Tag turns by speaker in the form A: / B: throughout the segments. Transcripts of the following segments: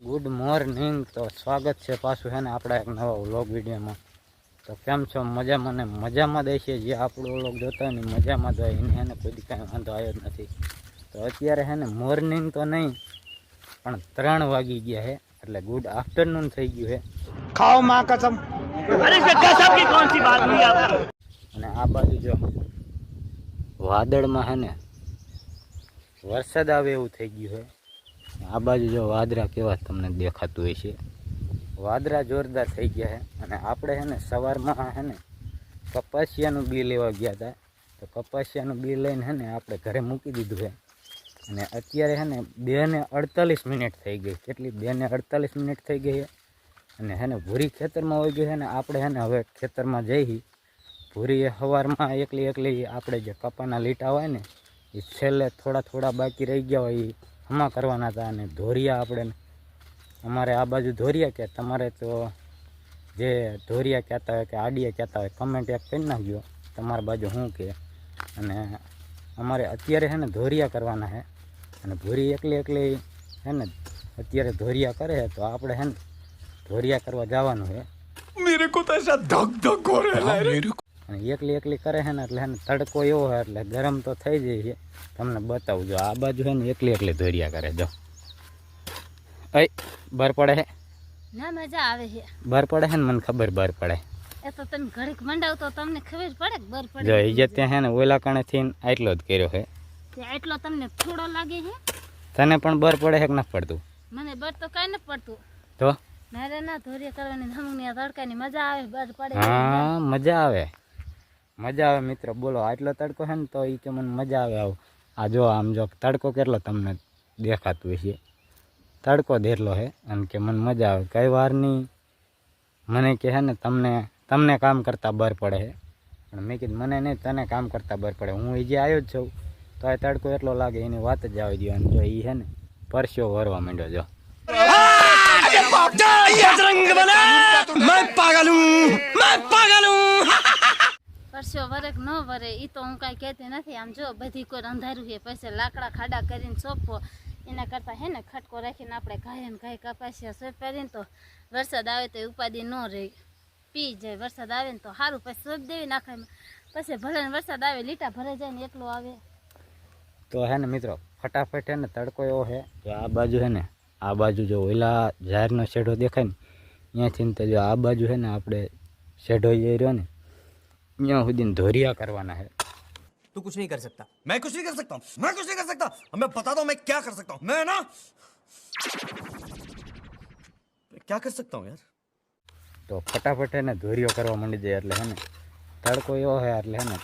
A: Good morning તો સ્વાગત છે પાછું હેને આપણા એક નવા વ્લોગ વિડીયોમાં. તો કેમ છો? મજામાં ને મજામાં દે છે જે આપણો વ્લોગ જોતા હોય ને મજામાં તો એને હેને કોઈ કાંઈ વાંધો આવ્યો જ નથી. તો અત્યારે હે ને મોર્નિંગ તો નહીં પણ ત્રણ વાગી ગયા છે એટલે ગુડ આફ્ટરનૂન થઈ ગયું છે
B: ખાઓ માં કસમ.
A: અને આ બાજુ જો વાદળમાં હે ને વરસાદ આવે એવું થઈ ગયું છે આ બાજુ જો વાદરા કેવા તમને દેખાતું હોય છે. વાદરા જોરદાર થઈ ગયા છે અને આપણે છે ને સવારમાં છે ને કપાસિયાનું બી લેવા ગયા હતા. તો કપાસિયાનું બી લઈને છે ને આપણે ઘરે મૂકી દીધું છે. અને અત્યારે છે ને બે ને અડતાલીસ મિનિટ થઈ ગઈ. કેટલી? બે ને અડતાલીસ મિનિટ થઈ ગઈ અને હેને ભૂરી ખેતરમાં હોય ગઈ છે ને આપણે છે ને હવે ખેતરમાં જઈ ભૂરી સવારમાં એકલી એકલી આપણે જે કપાના લીટા હોય ને, એ છેલ્લે થોડા થોડા બાકી રહી ગયા હોય. એ હમા કરવાના હતા અને ધોરિયા આપણે અમારે આ બાજુ ધોરિયા કે તમારે તો જે ધોરિયા કહેતા હોય કે આડિયા કહેતા હોય કમેન્ટ એક કરી નાખજો. તમારી બાજુ શું કહે અને અમારે અત્યારે છે ને ધોરિયા કરવાના છે અને ભૂરી એકલી એકલી છે ને અત્યારે ધોરિયા કરે છે તો આપણે છે ને ધોરિયા કરવા જવાનું છે
C: મેરે કો તો ધક ધક
A: અને એકલી એકલી કરે છે ને એટલે એને તડકો એવો હોય એટલે ગરમ તો થઈ જાય છે. તમને બતાવું જો આ બાજુ છે ને એકલી એકલી ધોરિયા કરે જો. ભર પડે છે?
D: ના મજા આવે છે.
A: ભર પડે છે ને મને ખબર ભર પડે.
D: એ તો તમે ઘડીક મંડાવ તો તમને ખબર પડે કે પડે
A: ત્યાં છે ઓલા કણે થી આટલો જ કર્યો છે.
D: એટલો તમને થોડો લાગે છે?
A: તને પણ બર પડે છે ન પડતું?
D: મને બર તો કાંઈ ન પડતું.
A: તો?
D: મારે ના ધોરિયા કરવાની ધમકની તડકાની મજા આવે બર પડે
A: મજા આવે. મજા આવે મિત્ર. બોલો આટલો તડકો છે ને તો એ કે મને મજા આવે આવું. આ જો આમ જો તડકો કેટલો તમને દેખાતું હશે. તડકો દેટલો છે અને કે મને મજા આવે. કઈ વારની મને કહે ને તમને તમને કામ કરતાં બર પડે છે પણ મેં કીધું મને નહીં તને કામ કરતાં બર પડે. હું એ જે આવ્યો જ છું તો એ તડકો એટલો લાગે એની વાત જ આવી ગયો અને જો એ છે ને પરસ્યો વરવા માંડ્યો જો.
C: પાગલ હું પાગલ હું.
D: પરસ્યો વરેક ન વરે એ તો હું કાંઈ કહેતી નથી. આમ જો બધી કોઈ અંધારું છે, પછી લાકડા ખાડા કરીને સોંપો. એના કરતાં હે ને ખટકો રાખીને આપણે ઘાય ને ઘાય કપાસિયા સોંપાડીને તો વરસાદ આવે તો એ ઉપાધિ ન રહે. પી જાય, વરસાદ આવે ને તો સારું પછી સોંપ દેવી નાખે પછી ભલે વરસાદ આવે, લીટા ભરાઈ જાય ને એકલો આવે.
A: તો હે ને મિત્રો, ફટાફટ હે ને તડકો એવો છે તો આ બાજુ હે ને, આ બાજુ જો ઓલા ઝાડનો શેઢો દેખાય ને ને તો જો આ બાજુ હે ને આપણે શેઢો જઈ રહ્યો ને ત્યાં સુધી ધોરિયા કરવાના છે
E: तू कुछ नहीं कर सकता मैं कुछ नहीं कर सकता हूँ मैं कुछ नहीं कर सकता अब मैं बताता हूँ मैं क्या कर सकता हूँ मैं ना मैं क्या कर सकता हूँ यार
A: તો ફટાફટ હે ને ધોરિયો કરવા માંડી જાય એટલે હે ને તડકો એવો છે એટલે હે ને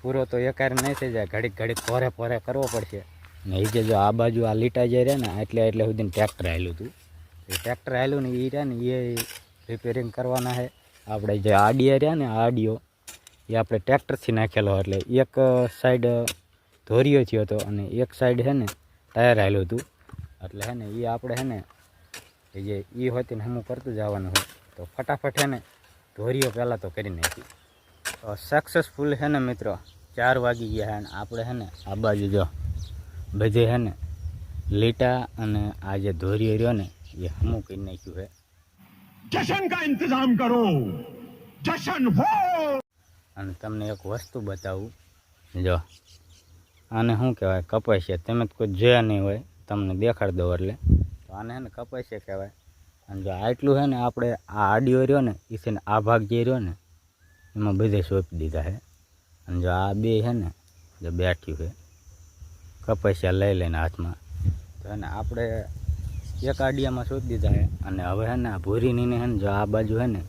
A: પૂરો તો એકાર નહીં થઈ જાય ઘડીક ઘડીક પોરે પોરે કરવો પડશે ને એ જે જો આ બાજુ આ લીટા જે રહે ને એટલે એટલે સુધી ટ્રેક્ટર આવેલું હતું એ ટ્રેક્ટર આવેલું ને એ રહે ને એ રિપેરિંગ કરવાના છે આપણે જે આડિયા રહ્યા ને આ આડિયો એ આપણે ટ્રેક્ટરથી નાખેલો એટલે એક સાઈડ ધોરિયો થયો હતો અને એક સાઈડ છે ને ટાયર આવેલું હતું. એટલે હે ને એ આપણે હે ને જે એ હોતી ને હમું કરતું જવાનું હોય. તો ફટાફટ છે ને ધોરીઓ પહેલાં તો કરી નાખી. તો સક્સેસફુલ છે ને મિત્રો, ચાર વાગી ગયા અને આપણે છે ને આ બાજુ જો બધે છે ને લીટા અને આ જે ધોરીઓ રહ્યો ને, એ હમું કરી નાખ્યું છે.
C: જશન કા ઇંતજામ કરો. જશન હો.
A: અને તમને એક વસ્તુ બતાવું. જો, આને શું કહેવાય? કપાઈ તમે કોઈ જોયા નહીં હોય. તમને દેખાડ દો એટલે. તો આને છે ને કપાઈ કહેવાય. અને જો આટલું છે ને આપણે આ આડિયો રહ્યો ને એ છે ને આ ભાગ જે રહ્યો ને, એમાં બધે સોંપી દીધા છે અને જો આ બે છે ને, જો બેઠ્યું છે કપાસિયા લઈ લઈને હાથમાં. તો એને આપણે એક આડિયામાં શોધી દીધા હે. અને હવે હે ને આ ભૂરી હે ને જો આ બાજુ હે ને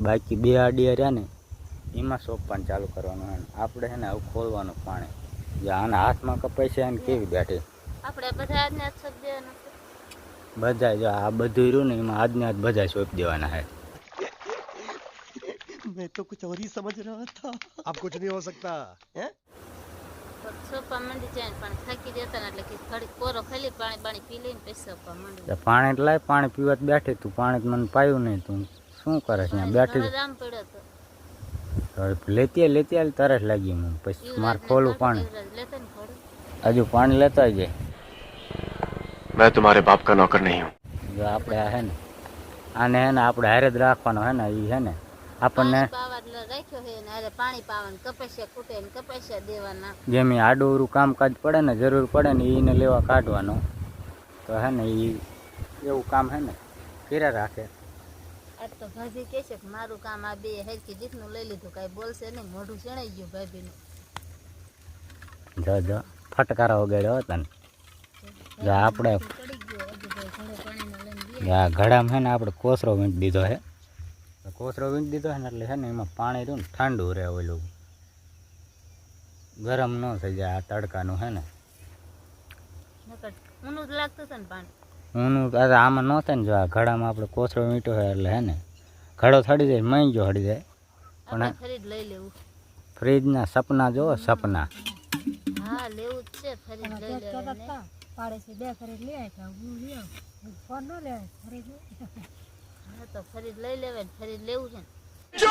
A: બાકી બે આડિયા રહ્યા ને એમાં સોંપવાનું ચાલુ કરવાનું હે આપણે હે ને આવું ખોલવાનું પાણી. જો આના હાથમાં કપાઈ છે ને કેવી બેઠી.
D: આપણે બધા
A: જો આ બધું રહ્યું ને એમાં આજને આજ બધા સોંપી દેવાના
E: હે. મેં તો કુછ ઓર સમજ રહા થા આપ કુછ
D: નહીં હો સકતા હે? પાણી એટલે પાણી
A: પીવા બેઠી તું. પાણી મને પાયું નહીં તું. શું કરે છે? લેતી લેતી આલ તરસ લાગી મને પછી માર ખોલું પાણી હજુ પાણી લેતા જાય
F: મેં તમારે બાપ કા નોકર નહીં
A: હું. આપણે આ હે ને આને હે ને આપણે હારે જ રાખવાનો હે ને એ હે ને. આપણને
D: રાખ્યો છે ને હારે પાણી પાવાનું કપાસિયા ખૂટે ને કપાસિયા દેવાના.
A: જેમ ઈ આડું કામકાજ પડે ને જરૂર પડે ને એને લેવા કાઢવાનો. તો હે ને એ એવું કામ હે ને કર્યા રાખે.
D: આજ તો ભાભી કહે છે કે મારું કામ આ બે હેરકી રીતનું લઈ લીધું કાંઈ બોલશે નહીં મોઢું ચણાઈ ગયું ભાભીનું.
A: જો જો ફટકારા વગાડ્યો હતા ને. જો આપણે ઘડામાં હે ને આપણે કોસરો વીંટ દીધો હે. તો કોસરો વીંટ દીધો હે ને એટલે છે ને એમાં પાણી રહ્યું ને ઠંડુ રહે ઓલું. ગરમ ન થઈ જાય આ તડકાનું હે ને.
D: ઊનું જ લાગતું હતું ને પાણી.
A: ઊનું અરે આમાં ન થાય ને જો આ ઘડામાં આપણે કોથરો વીંટો હોય એટલે હે ને ઘડો થડી જાય મઈ જો હડી જાય.
D: પણ લઈ લેવું.
A: ફ્રીજના સપના જોવો સપના.
D: હા લેવું જ છે ખરીદ લઈ લેવું પાડે છે બે ખરીદ લઈ લેવાય તો ફરી લઈ લેવે ફરી લેવું
C: છે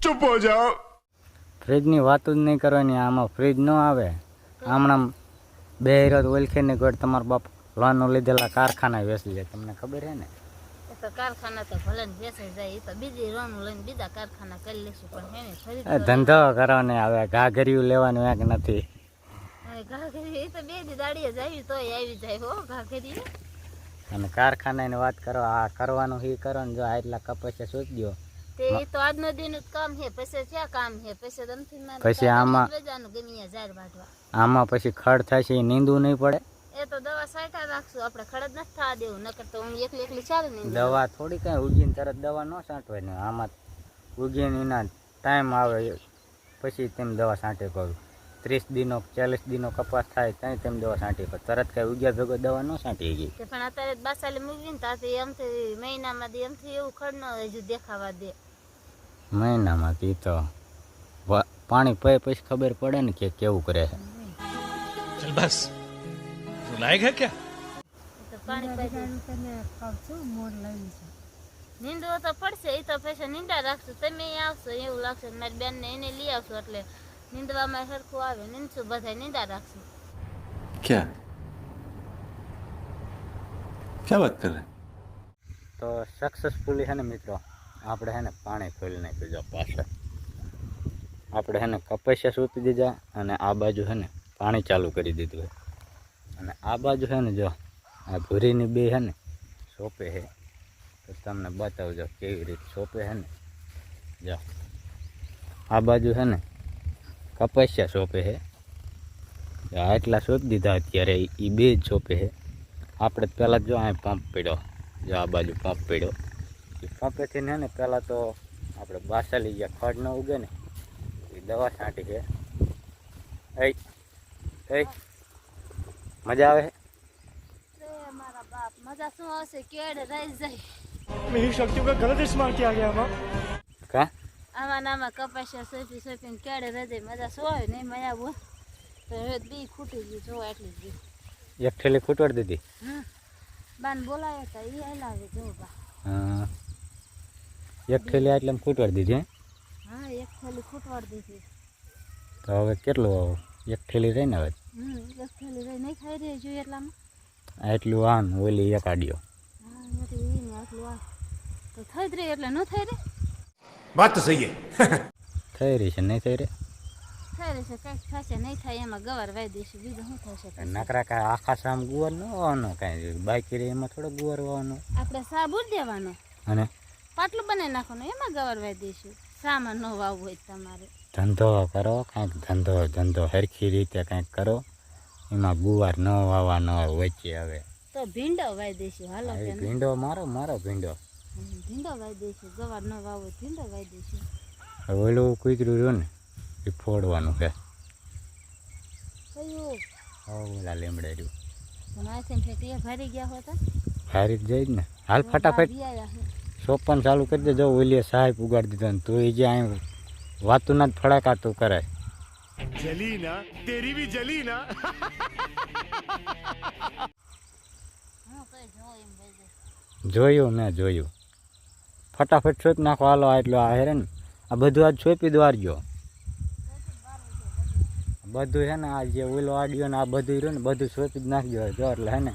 C: ચૂપ! જાઓ.
A: ફ્રીજની વાત જ નહીં કરવાની આમાં ફ્રીજ ન આવે. હમણાં બે હીરો ઓલખીને ગોળ તમારો બાપ લોન લીધેલા કારખાના વેચી જાય તમને ખબર હે ને?
D: તો કારખાના તો ભલે જાય તો બીજી લઈને બીજા કારખાના કરી લેશું પણ
A: ધંધો કરવાનો આવે ઘાઘરિયું લેવાનું એક નથી.
D: ઘાઘરી તો બે દી દાડીએ જ આવી તોય આવી જાય હો ઘાઘરી
A: અને કારખાનાની વાત કરો આ કરવાનું હી કરો ને જો આટલા કપસે શોધી ગયો.
D: તે એ તો આજનો દિન જ કામ છે પછી ક્યાં કામ છે? પછી નથી
A: પછી આમાં-
D: વાઢવા.
A: આમાં પછી ખડ થશે એ નીંદવું નહીં પડે.
D: એ તો દવા સાઈટા રાખશું આપણે ખડદ નથી થવા દેવું નકર તો હું એકલી એકલી ચાલે નહીં
A: દવા થોડી કાંઈ ઉગીને તરત દવા ન છાંટવાય ને આમાં ઉગીને એના ટાઈમ આવે પછી તેમ દવા છાંટે કરું ત્રીસ દિનો ચાલીસ દિનો કપાસ થાય ત્યાં તેમ દવા છાંટી પણ તરત કઈ ઉગ્યા ભેગો દવા ન છાંટી ગઈ
D: પણ અત્યારે બાસાલે મૂકીને ત્યાંથી એમથી મહિનામાં એમથી એવું ખડ ન હજુ દેખાવા દે.
A: મહિનામાં તી તો પાણી પે પછી ખબર પડે ને કે કેવું કરે છે.
C: ચલ બસ.
D: લાયક હે ક્યા નીંદો તો પડશે એ તો પછી નીંદા રાખશું. તમે આવશો એવું લાગશે મારી બેન ને એને લઈ આવશો એટલે નીંદવામાં સરખું આવે નિંદશું બધા નિંદા રાખશું.
F: ક્યાં? ક્યાં વાત કરે?
A: તો સક્સેસફુલી છે ને મિત્રો આપણે છે ને પાણી ખોલી નાખ્યું જો પાછળ. આપણે છે ને કપાસિયા સૂતી દીધા અને આ બાજુ છે ને પાણી ચાલુ કરી દીધું અને આ બાજુ છે ને જો આ ભૂરીની બે છે ને સોંપે છે. તો તમને બતાવજો કેવી રીતે સોંપે છે ને. જો આ બાજુ છે ને કપાસિયા સોપે છે જો આટલા સોંપી દીધા અત્યારે એ બે જ સોપે છે આપણે પહેલાં જો અહીં પંપ પડ્યો જો આ બાજુ પંપ પડ્યો એ પંપેથી ને ને પહેલાં તો આપણે બાસાલી જ્યાં ખડ ન ઉગે ને એ દવા છાંટી છે એ એ મજા આવે
D: મારા બાપ મજા શું આવશે કેડ રહી જાય
B: मेरी शक्तियों का गलत इस्तेमाल किया गया माँ
A: કા
D: આમાં આમાં કપાસિયા સોંપી સોંપીને ક્યારે રહી જાય મજા આવે નહીં મજા બોલ તો હવે બી ખૂટી ગયું જોવા એટલી ગયું
A: એક ઠેલી ખૂટવાડી દીધી?
D: બાન બોલાયા હતા એ હલાવે જો બા.
A: હા. એક ઠેલી એટલે ખૂટવાડી દીધી હે?
D: એક થેલી ખૂટવાડી દીધી.
A: તો હવે કેટલું આવો એક ઠેલી રહીને હવે?
D: હમ એક થેલી રહી નહીં ખાઈ રહી જોઈએ એટલામાં?
A: એટલું આન ઓલી એક આડ્યો.
D: હા એટલે એ આટલું આ તો થઈ જ રહી એટલે ન થઈ રહી?
C: વાત તો સહી
A: થઈ રહી છે નહીં થઈ રહી?
D: છે કંઈક થશે નહીં થાય એમાં ગવાર વાઈ દઈશું બીજું શું થશે?
A: નકરા કાંઈ આખા સામ ગુવાર ન હોવાનો કાંઈ બાકી રહે એમાં થોડો ગુવાર હોવાનો.
D: આપણે સાબુ દેવાનો.
A: અને?
D: પાટલું બનાવી નાખવાનું એમાં ગવાર વાઈ દઈશું. સામાન ન વાવવું હોય તમારે.
A: ધંધો કરો કાંઈક ધંધો ધંધો હરખી રીતે કાંઈક કરો. એમાં ગુવાર ન વાવવાનો વચ્ચે હવે.
D: તો ભીંડો વાઈ દેશું હાલો
A: ભીંડો મારો મારો ભીંડો.
D: ધીંડા વાવી દઈશું ગવાર ન વાવો ધીંડા વાવી દઈશું
A: હવે ઓલું કૂતરું રહ્યું ને એ ફોડવાનું છે.
D: કયું?
A: ઓલા લીમડે રહ્યું. હારી જ જાય ને. હાલ ફટાફટ સોપન ચાલુ કરી દેજો ઓલીએ સાહેબ ઉગાડી દીધો ને તું એ જે અહીં વાતું ના જ
C: ફડાકાતું
D: કરાય. જલી ના તેરી બી
A: જોયું ને જોયું. ફટાફટ સોંપી નાખો, હાલો એટલો આ હેરે ને. આ બધું આજ સોંપી દ્વારજો. બધું છે ને, આ જે ઓલો આડિયો ને આ બધું રહ્યું ને, બધું છોપી જ નાખજો જો એટલે હે ને.